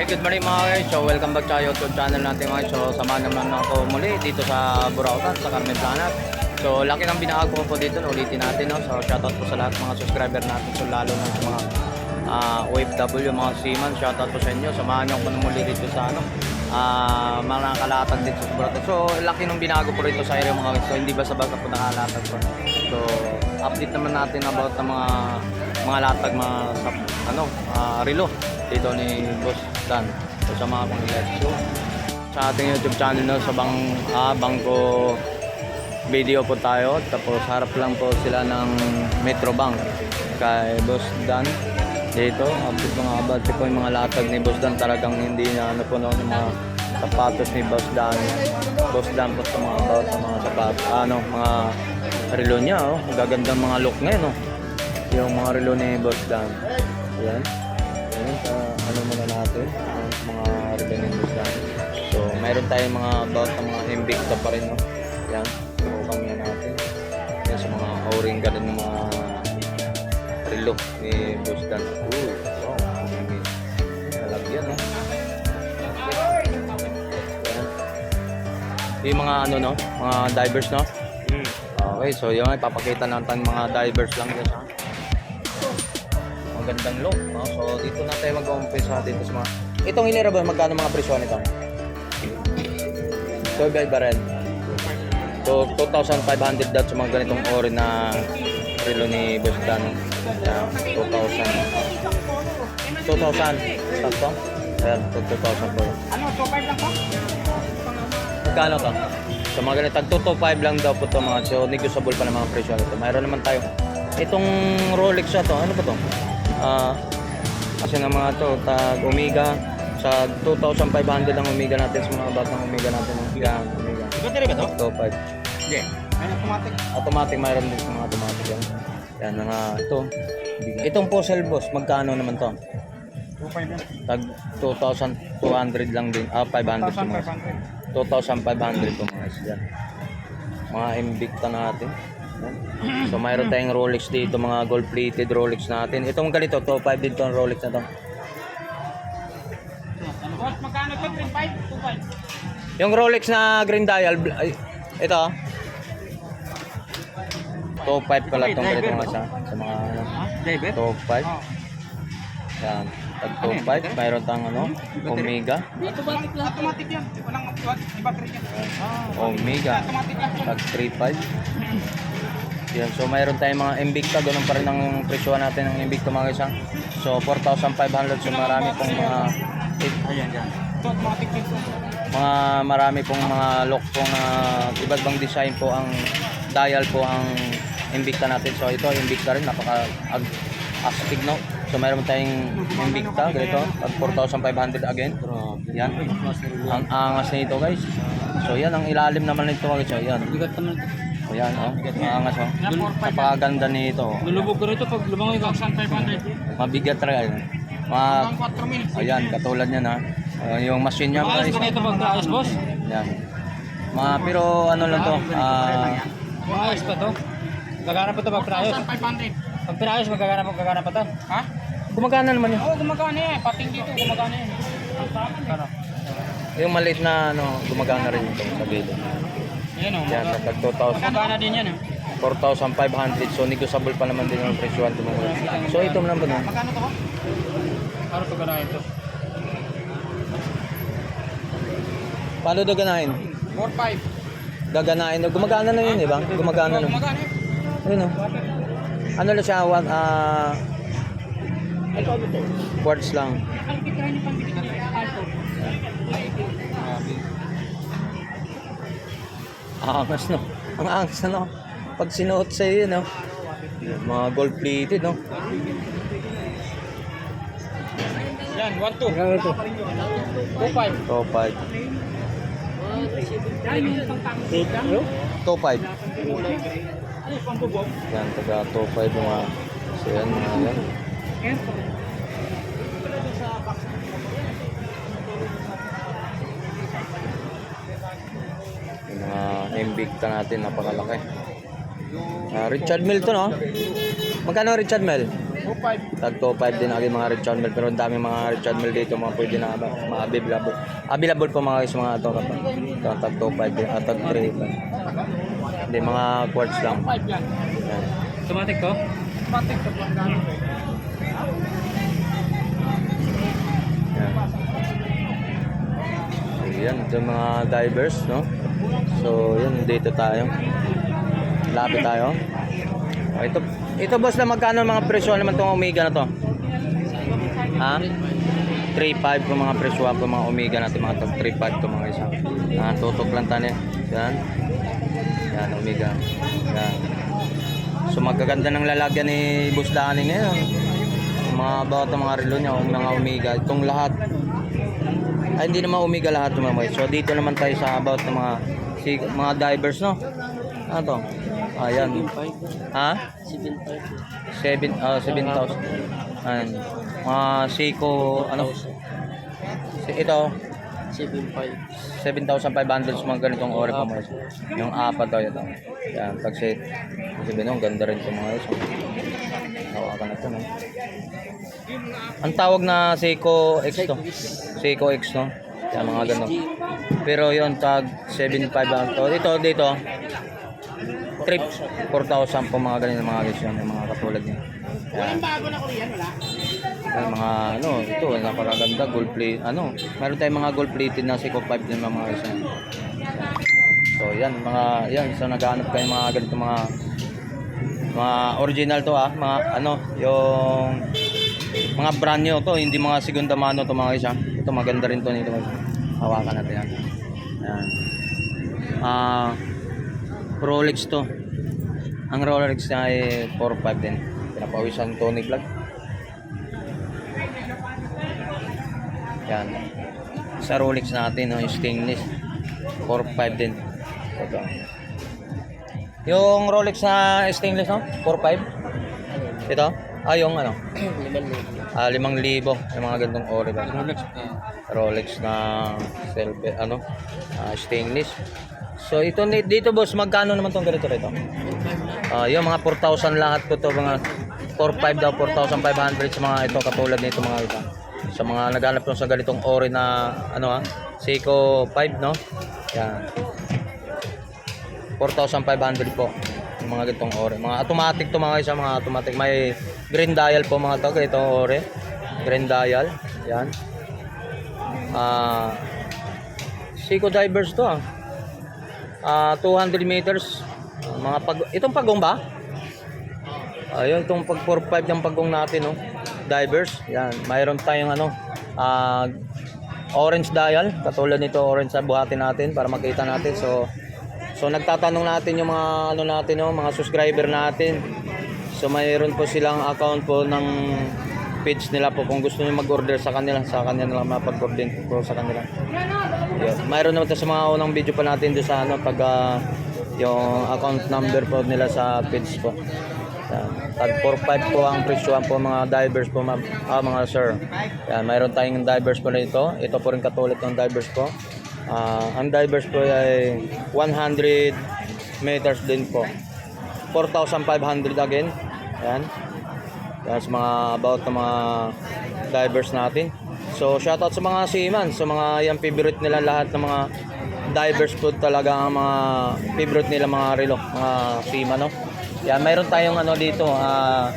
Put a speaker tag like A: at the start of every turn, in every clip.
A: Okay, good morning mga guys. So, welcome back sa YouTube channel natin mga guys. So, samahan naman ako muli dito sa Burautan, sa Carmen Planat. So, laki ng binago ko po dito. Ulitin natin, no? So, shoutout po sa lahat mga subscriber natin. So, lalo na sa mga ah, OFW, mga seaman. Shoutout po sa inyo. Samahan niyo ako muli dito sa ano, ah, mga nakalatag dito sa Burautan. So, laki ng binago po rito sa area mga guys. So, hindi basta-basta po nakalatag po. So, update naman natin about ng mga mga latag, mga sa, ano, ah, relo dito ni Boss Dan. So, sa mga pang let's go. Sa ating YouTube channel no, sa bang, ah, Bangko video po tayo. Tapos harap lang po sila ng Metro Bank kay Boss Dan dito. Update mga about po yung mga latag ni Boss Dan talagang hindi na ano po no, yung mga sapatos ni Boss Dan. Boss Dan po sa mga about sa mga sapatos, ano, mga relo niya, oh. Gagandang mga look ngayon, oh. Yung mga relo ni Boss Dan. Ayan. Sa ano muna natin, ang mga Boss Dan. So, mayroon tayong mga about ng mga Invicta pa rin, no? Yan, subukan nga natin. Yan sa mga o-ring ganun ng mga relo ni Boss Dan. Ooh, wow, may nalagyan, no? Yan. Yung mga ano, no? Mga divers, no? Okay, so yun, ipapakita natin mga divers lang ha? Magandang look, no? So, dito na tayo mag-umpisa dito sa mga... Itong hilera ba, magkano mga presyo nito? 12 ba rin? So, 2,500 dot sa mga ganitong ori na relo ni Boss Dan. Yan, 2,000. 2,000. Sakto? Ayan, 2,000 po.
B: Ano, 2.5 lang po?
A: Magkano to? So mga ganito, tag 225 lang daw po to mga so negotiable pa ng mga presyo nito. Mayroon naman tayo. Itong Rolex na to, ano ba to? Ah, kasi na mga to, tag Omega sa 2,500 ang Omega natin sa mga batang Omega natin. Yan, Omega.
B: Battery ba to?
A: 225.
B: Hindi. May automatic.
A: Automatic mayroon din sa mga automatic yan. Yan na nga ito. Itong Puzzle Boss, magkano naman to?
B: 2.5 lang.
A: Tag 2,200 lang din. Ah, 500 po mga.
B: 1,500.
A: 2,500 po mga isda. Mga Invicta natin. So mayroon tayong Rolex dito, mga gold plated Rolex natin. Itong ganito, 2.5 din tong Rolex na to.
B: Boss, magkano to? 3.5? 2.5.
A: Yung Rolex na green dial, ay, ito. 2.5 pala tong ganito mga sa, sa mga ano,
B: Ha? David?
A: 2.5.
B: Oh.
A: Yan. Tag 2.5, mayroon tang ano, Omega.
B: Automatic lang. Automatic yan. Walang di battery yan. Ah.
A: Omega.
B: Automatic lang.
A: Tag 3.5. Yan, so mayroon tayong mga Invicta, ganun pa rin ang presyo natin ng Invicta mga isa. So 4,500, so marami pong mga
B: Ayan, yan. Ito, automatic din to.
A: mga marami pong mga lock pong uh, iba't ibang design po ang dial po ang Invicta natin. So ito Invicta rin napaka astig no. So mayroon tayong Invicta ganito at 4,500 again. Yan. Ang angas nito guys. So yan ang ilalim naman nito guys. So yan.
B: Bigat naman.
A: So yan oh. Ang angas oh.
B: Yan, 4.5 yan.
A: Napakaganda nito.
B: Lulubog ko rito pag lumangoy ka. 1,500.
A: Mabigat. Mga
B: Hanggang 4 mil.
A: Ayan, katulad niyan ha. Uh, yung machine niya
B: Ayos
A: guys.
B: ka nito pag ayos, boss?
A: Yan. Mga pero ano lang to. ah
B: Maayos pa to. Gagana pa to pag pinayos. 1,500. Pag pinayos, magagana pa, gagana pa to. Ha?
A: gumagana naman yun.
B: Oo, gumagana yan. Pating dito, gumagana yan. Ano?
A: Yung maliit na ano, gumagana rin ito sa gilid.
B: Yan o.
A: Yan, sa tag 2,000.
B: Gumagana din yan eh.
A: 4,500. So negotiable pa naman din ito mga. So ito naman na.
B: Magkano to ba? Para to ganahin to.
A: Paano daw ganahin?
B: 4-5.
A: Gaganahin. Gumagana na yun, di ba? Gumagana na.
B: Gumagana yan.
A: Ayun oh. Ano lang siya, one, ah, quartz lang.
B: Ang
A: Angas no. Ang angas no. Pag sinuot sa iyo no. Mga gold plated no.
B: Yan, 1-2. 2-5.
A: Top 5. Top 5.
B: Ano yung pambubog?
A: Yan, taga top 5 mga so yan mga yan. Invicta natin, napakalaki. Ah, Richard Mille to, no? Magkano Richard Mille?
B: 2.5.
A: Tag 2.5 din agad mga Richard Mille. Pero ang dami mga Richard Mille dito, mga pwede na mga available. Available po mga guys, mga ito kapag. Ito, tag 2.5 din, at tag 3. Hindi, mga quartz lang.
B: 5 yan.
A: Yan.
B: Automatic to? Automatic to.
A: Yan, yung mga divers, no? So, yun, dito tayo. Lapit tayo. Oh, ito, ito boss na magkano mga presyo naman itong Omega na to? Ha? 3.5 po mga presyo po mga Omega natin mga tag 3.5 to mga isa. Ah, tutok lang tani. Yan. Yan, Omega. Yan. So magaganda ng lalagyan ni Boss Danny ngayon. Mga ng mga relo niya, mga Omega, itong lahat. Ay, hindi naman Omega lahat mga So dito naman tayo sa about ng mga si, mga divers, no? Ano to? Ayan. Ha? 7 ah 7,000. Ayan. Mga Seiko ano? Si- Ito 7,500 sa mga ganitong ori pa mga Yung apat daw ito. Yan, tag set. Sabi nung ganda rin itong mga iso. Hawakan na ito, no? Ang tawag na Seiko X to. Seiko X, no? Yan, mga ganun. Pero yon tag 7,500 lang to. Ito, dito. Trip 4,000 po mga ganyan mga guys. Yung mga katulad niya. Yan. Ay, mga ano, ito, napakaganda, gold plate, ano, meron tayong mga gold plated na Seiko 5 din mga guys. yan. So, yan, mga, yan, so naghahanap kayo mga ganito mga, mga original to ah, mga, ano, yung, mga brand new to, hindi mga segunda mano to mga ah. Ito, maganda rin to nito. Hawakan natin yan. Yan. Ah, Rolex to. Ang Rolex niya ay 4.5 din. Pinapawisan Tony Vlog. Yan. Sa Rolex natin, no, stainless. 4.5 din. Ito. Yung Rolex na stainless, no? 4.5? Ito? Ah, yung ano? Ah, 5,000. Yung mga gandong ori ba?
B: Rolex.
A: Rolex na selfie, ano? Ah, stainless. So, ito ni- dito boss, magkano naman tong ganito rito? Ah, yung mga 4,000 lahat ko to, mga 4,500 daw, 4,500 sa mga ito katulad nito mga ito. Sa mga naghanap ko sa ganitong ori na ano ah, Seiko 5 no? Yan. 4,500 po. Yung mga ganitong ori. Mga automatic to mga isa, mga automatic. May green dial po mga to, ganitong ori. Green dial. Yan. Ah, Seiko divers to ah. Ah, 200 meters. Ah, mga pag itong pagong ba? Ayun, itong pag 45 yung pagong natin, no? Divers. Yan, mayroon tayong ano, ah, orange dial. Katulad nito, orange sa buhatin natin para makita natin. So, so nagtatanong natin yung mga ano natin, no? mga subscriber natin. So, mayroon po silang account po ng page nila po kung gusto niyo mag-order sa kanila sa kanila lang mapag-order po sa kanila. Yun. Mayroon naman sa mga unang video pa natin doon sa ano pag ah, yung account number po nila sa page po. Tag 45 po ang presyohan po mga divers po ma'am. Ah, mga sir. Yan, mayroon tayong divers po na ito. Ito po rin katulad ng divers po. Ah, ang divers po ay 100 meters din po. 4,500 again. Yan. Yan sa mga about ng mga divers natin. So shoutout sa mga seaman, sa mga yan favorite nila lahat ng mga divers po talaga ang mga favorite nila mga relo, mga seaman no. Yan, mayroon tayong ano dito, ah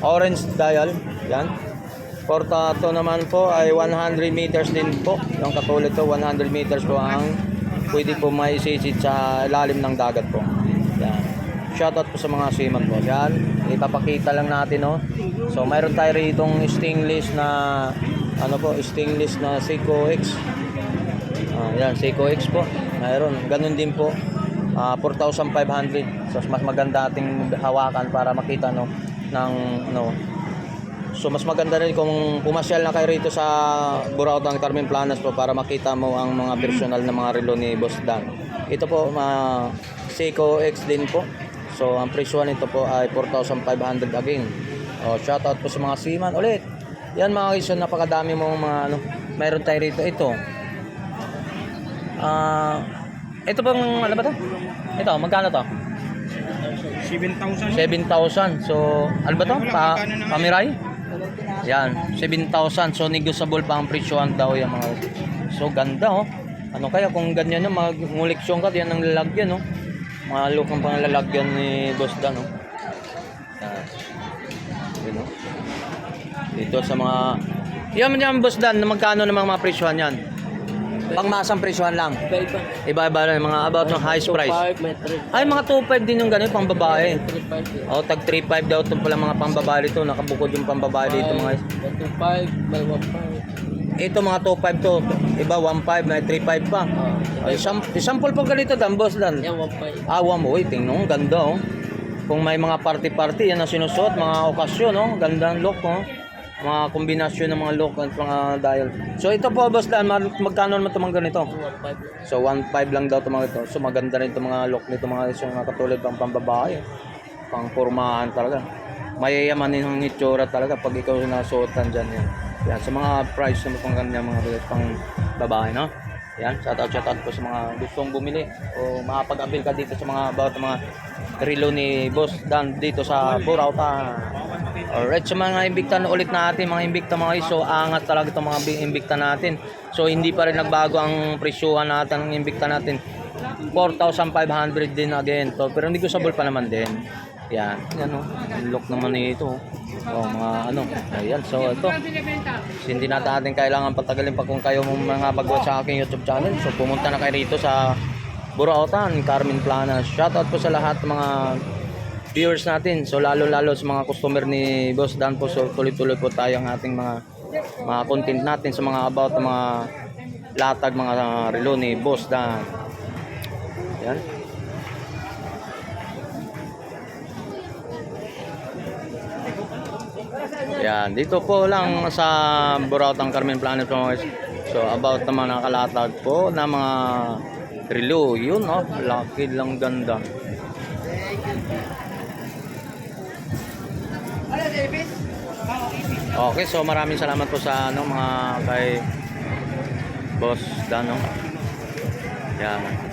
A: orange dial. Yan. Porta to naman po ay 100 meters din po. Yung katulad to 100 meters po ang pwede po maisisid sa ilalim ng dagat po. Shoutout po sa mga seaman po. Yan. Ipapakita lang natin no. So mayroon tayo rito stainless na ano po, stainless na Seiko X. Ah, yan, Seiko X po. Mayroon. Ganun din po. Ah, 4,500. So mas maganda ating hawakan para makita no ng ano So mas maganda rin kung pumasyal na kayo rito sa Burautan Carmen Planas po para makita mo ang mga personal na mga relo ni Boss Dan. Ito po mga Seiko X din po. So ang presyo nito po ay 4,500 again. Oh, shout out po sa mga seaman ulit. Yan mga guys, napakadami mong mga ano, mayroon tayo rito ito. Ah ito bang, ano ba to? Ito, magkano to?
B: 7,000.
A: 7,000. So, ano ba to? Pa, pamiray? Yan, 7,000. So, negotiable pa ang presyohan daw yan mga. So, ganda oh. Ano kaya kung ganyan yung mag-muliksyon ka, yan ang lalagyan oh. Mga look ang pangalalagyan ni Boss Dan oh. Yan. Yun oh. Dito sa mga... Yan yan Boss Dan, magkano namang mga presyohan yan? Pangmasang presyohan lang. Iba-iba lang, mga about ng highest price. Ay, mga 2.5 din yung ganun, pang babae. O, tag 3.5 daw ito pala mga pambabae dito. Nakabukod yung pambabae dito mga...
C: 125, may 15.
A: Ito mga 2.5 to. Iba 1.5, may 3.5 pa. Ay, isam, isample po ganito dan, boss dan.
C: Yan, 15.
A: Awa mo, uy, tingnan mo, ganda oh. Kung may mga party-party, yan ang sinusuot, mga okasyon, oh. Ganda ang look, oh. Mga kombinasyon ng mga look at mga dial. So ito po, boss dan, mag- magkano naman ito mga ganito?
C: 15.
A: So 1.5 lang daw ito mga ito. So maganda rin ito mga look nito mga iso mga katulad pang pambabae. Pang pormahan talaga. Mayayamanin ang itsura talaga pag ikaw nasuotan dyan yan. Yan, sa mga price na pang ganyan mga bilis pang babae, no? Yan, shout out, shout out po sa mga gustong bumili o makapag-avail ka dito sa mga about mga relo ni Boss Dan dito sa Burauta. Alright, sa mga imbikta na ulit natin, mga imbikta mga iso, angat talaga itong mga bi- imbikta natin. So hindi pa rin nagbago ang presyuhan natin ng imbikta natin. 4,500 din again to, pero negotiable pa naman din. Yan, yan oh. Ang look naman nito. Oh, mga ano. Ayan, so ito. Hindi na natin kailangan patagalin pa kung kayo mga bago sa aking YouTube channel. So pumunta na kayo rito sa Burautan, Carmen Plana. Shoutout po sa lahat mga viewers natin. So lalo-lalo sa mga customer ni Boss Dan po. So tuloy-tuloy po tayo ang ating mga mga content natin sa mga about mga latag mga relo ni Boss Dan. Yan. Yan, dito po lang sa Burautan Carmen Planet po guys. So about naman nakalatag po na mga relo, yun oh, laki lang ganda. Okay, so maraming salamat po sa ano mga kay Boss Dano. Yan.